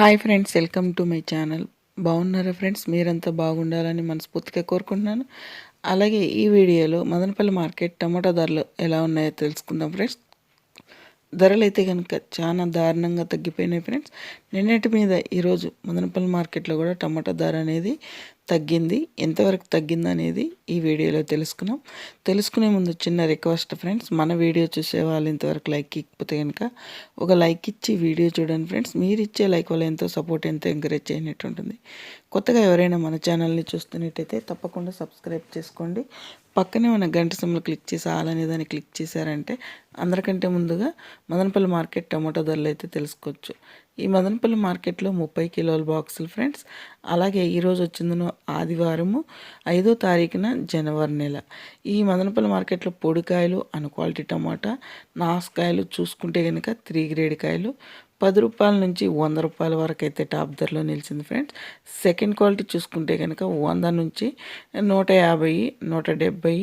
Hi friends welcome to my channel. బాగున్నారా friends? మీరంతా బాగుండాలని మనస్ఫూర్తిగా కోరుకుంటున్నాను. అలాగే ఈ వీడియోలో మదనపల్లి మార్కెట్ టమాటా ధరలు ఎలా ఉన్నాయో తెలుసుకుందాం ఫ్రెండ్స్. ధరలు అయితే కనుక చాలా దారుణంగా తగ్గిపోయినాయి ఫ్రెండ్స్. నిన్నటి మీద ఈరోజు మదనపల్లి మార్కెట్లో కూడా టమాటా ధర అనేది తగ్గింది. ఎంతవరకు తగ్గింది అనేది ఈ వీడియోలో తెలుసుకున్నాం. తెలుసుకునే ముందు చిన్న రిక్వెస్ట్ ఫ్రెండ్స్ మన వీడియో చూసే వాళ్ళు ఇంతవరకు లైక్ ఇకపోతే కనుక ఒక లైక్ ఇచ్చి వీడియో చూడండి ఫ్రెండ్స్. మీరు ఇచ్చే లైక్ వల్ల ఎంతో సపోర్ట్ ఎంతో ఎంకరేజ్ చేయనట్టు ఉంటుంది. కొత్తగా ఎవరైనా మన ఛానల్ని చూస్తున్నట్టయితే తప్పకుండా సబ్స్క్రైబ్ చేసుకోండి. పక్కనే మన గంట సిమ్లు క్లిక్ చేసి ఆలనే దాన్ని క్లిక్ చేశారంటే అందరికంటే ముందుగా మదనపల్లి మార్కెట్ టమాటో ధరలు అయితే తెలుసుకోవచ్చు. ఈ మదనపల్లి మార్కెట్లో ముప్పై కిలోల బాక్సులు ఫ్రెండ్స్. అలాగే ఈరోజు వచ్చిందను ఆదివారము ఐదో తారీఖున జనవరి నెల. ఈ మదనపల్లి మార్కెట్లో పొడికాయలు అన్ క్వాలిటీ టమాటా నాసుకాయలు చూసుకుంటే కనుక త్రీ గ్రేడ్ కాయలు పది రూపాయల నుంచి వంద రూపాయల వరకు అయితే టాప్ ధరలో నిలిచింది ఫ్రెండ్స్. సెకండ్ క్వాలిటీ చూసుకుంటే కనుక వంద నుంచి నూట యాభై నూట డెబ్బై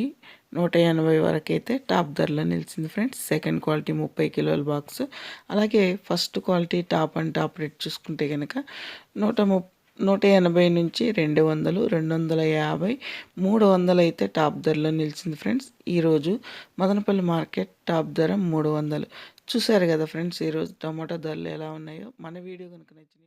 నూట ఎనభై వరకైతే టాప్ ధరలో నిలిచింది ఫ్రెండ్స్. సెకండ్ క్వాలిటీ ముప్పై కిలోల బాక్స్. అలాగే first quality top and top rate చూసుకుంటే కనుక నూట ము నూట ఎనభై నుంచి రెండు వందలు రెండు వందల యాభై మూడు వందలు అయితే టాప్ ధరలో నిలిచింది ఫ్రెండ్స్. ఈరోజు మదనపల్లి మార్కెట్ టాప్ ధర మూడు వందలు. చూసారు కదా ఫ్రెండ్స్ ఈరోజు టమాటో ధరలు ఎలా ఉన్నాయో. మన వీడియో కనుక నచ్చింది